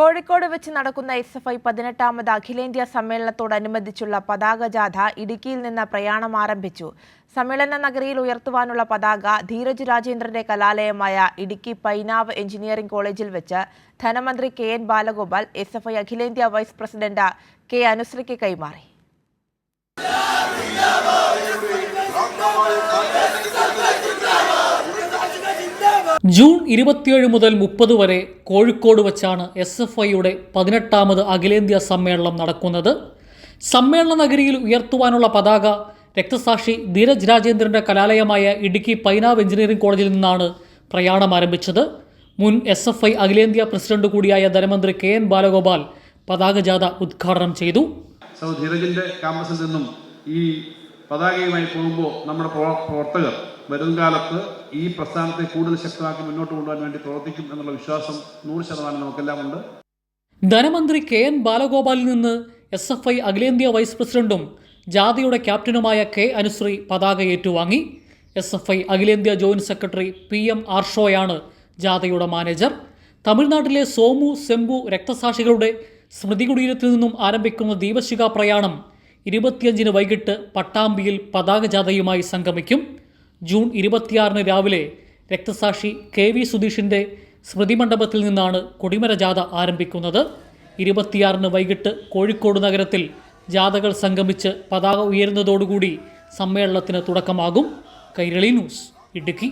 കോഴിക്കോട് വെച്ച് നടക്കുന്ന S F I പതിനെട്ടാമത് അഖിലേന്ത്യാ സമ്മേളനത്തോടനുബന്ധിച്ചുള്ള പതാക ജാഥ ഇടുക്കിയിൽ നിന്ന് പ്രയാണം ആരംഭിച്ചു. സമ്മേളന നഗരിയിൽ ഉയർത്തുവാനുള്ള പതാക ധീരജ് രാജേന്ദ്രന്റെ കലാലയമായ ഇടുക്കി പൈനാവ് എഞ്ചിനീയറിംഗ് കോളേജിൽ വെച്ച് ധനമന്ത്രി K N Balagopal S F I അഖിലേന്ത്യാ വൈസ് പ്രസിഡന്റ് കെ അനുശ്രീക്ക് കൈമാറി. ജൂൺ ഇരുപത്തിയേഴ് മുതൽ മുപ്പത് വരെ കോഴിക്കോട് വച്ചാണ് എസ് എഫ് ഐയുടെ പതിനെട്ടാമത് അഖിലേന്ത്യാ സമ്മേളനം നടക്കുന്നത്. സമ്മേളന നഗരിയിൽ ഉയർത്തുവാനുള്ള പതാക രക്തസാക്ഷി ധീരജ് രാജേന്ദ്രന്റെ കലാലയമായ ഇടുക്കി പൈനാവ് എഞ്ചിനീയറിംഗ് കോളേജിൽ നിന്നാണ് പ്രയാണം ആരംഭിച്ചത്. മുൻ എസ് എഫ് ഐ അഖിലേന്ത്യാ പ്രസിഡന്റ് കൂടിയായ ധനമന്ത്രി കെ എൻ ബാലഗോപാൽ പതാക ജാഥ ഉദ്ഘാടനം ചെയ്തു. ധീരജിന്റെ ക്യാമ്പസിൽ നിന്നും ഈ പതാകയുമായി പോകുമ്പോൾ നമ്മുടെ പ്രവ- പ്രവർത്തകർ വരും കാലത്ത് ഈ പ്രസ്ഥാനത്തെ കൂടുതൽ ശക്തമാക്കി മുന്നോട്ട് കൊണ്ടുവരാൻ വേണ്ടി പ്രവർത്തിക്കും എന്നുള്ള വിശ്വാസം നൂറ് ശതമാനം നമുക്കെല്ലാം ഉണ്ട് ധനമന്ത്രി കെ എൻ ബാലഗോപാലിൽ നിന്ന് എസ് എഫ് ഐ അഖിലേന്ത്യാ വൈസ് പ്രസിഡന്റും ജാഥയുടെ ക്യാപ്റ്റനുമായ കെ അനുശ്രീ പതാക ഏറ്റുവാങ്ങി. എസ് എഫ് ഐ അഖിലേന്ത്യാ ജോയിന്റ് സെക്രട്ടറി പി എം ആർഷോയാണ് ജാഥയുടെ മാനേജർ. തമിഴ്നാട്ടിലെ സോമു സെമ്പു രക്തസാക്ഷികളുടെ സ്മൃതി കുടീരത്തിൽ നിന്നും ആരംഭിക്കുന്ന ദീപശിഖാ പ്രയാണം ഇരുപത്തിയഞ്ചിന് വൈകിട്ട് പട്ടാമ്പിയിൽ പതാക ജാഥയുമായി സംഗമിക്കും. ജൂൺ ഇരുപത്തിയാറിന് രാവിലെ രക്തസാക്ഷി കെ വി സുധീഷിന്റെ സ്മൃതിമണ്ഡപത്തിൽ നിന്നാണ് കൊടിമര ജാഥ ആരംഭിക്കുന്നത്. ഇരുപത്തിയാറിന് വൈകിട്ട് കോഴിക്കോട് നഗരത്തിൽ ജാഥകൾ സംഗമിച്ച് പതാക ഉയരുന്നതോടുകൂടി സമ്മേളനത്തിന് തുടക്കമാകും. കൈരളി ന്യൂസ് ഇടുക്കി.